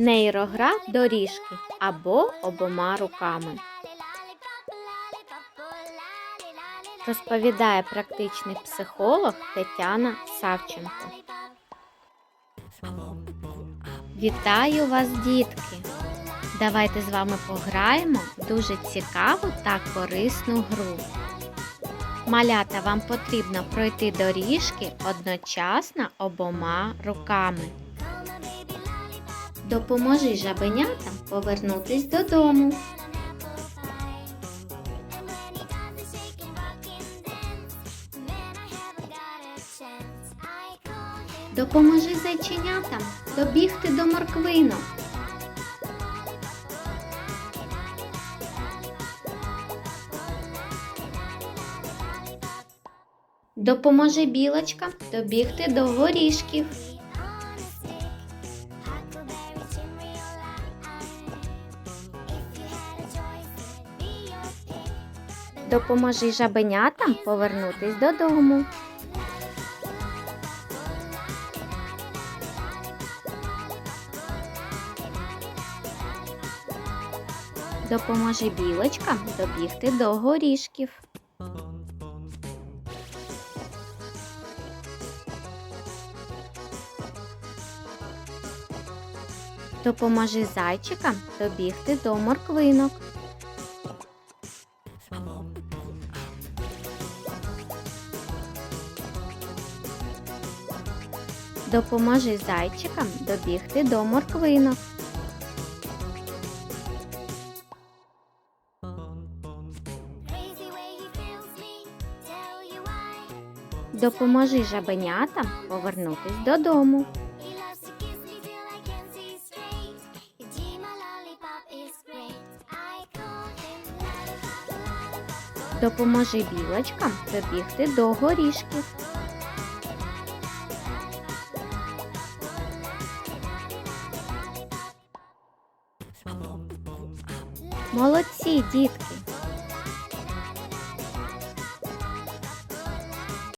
Нейрогра доріжки або обома руками. Розповідає практичний психолог Тетяна Савченко. Вітаю вас, дітки! Давайте з вами пограємо в дуже цікаву та корисну гру. Малята вам потрібно пройти доріжки одночасно обома руками. Допоможи жабенятам повернутись додому. Допоможи зайченятам добігти до морквинок. Допоможи білочкам добігти до горішків. Допоможи жабенятам повернутись додому. Допоможи білочкам добігти до горішків. Допоможи зайчикам добігти до морквинок. Допоможи зайчикам добігти до морквинок. Допоможи жабенятам повернутись додому. Допоможи білочкам добігти до горішків. Молодці, дітки!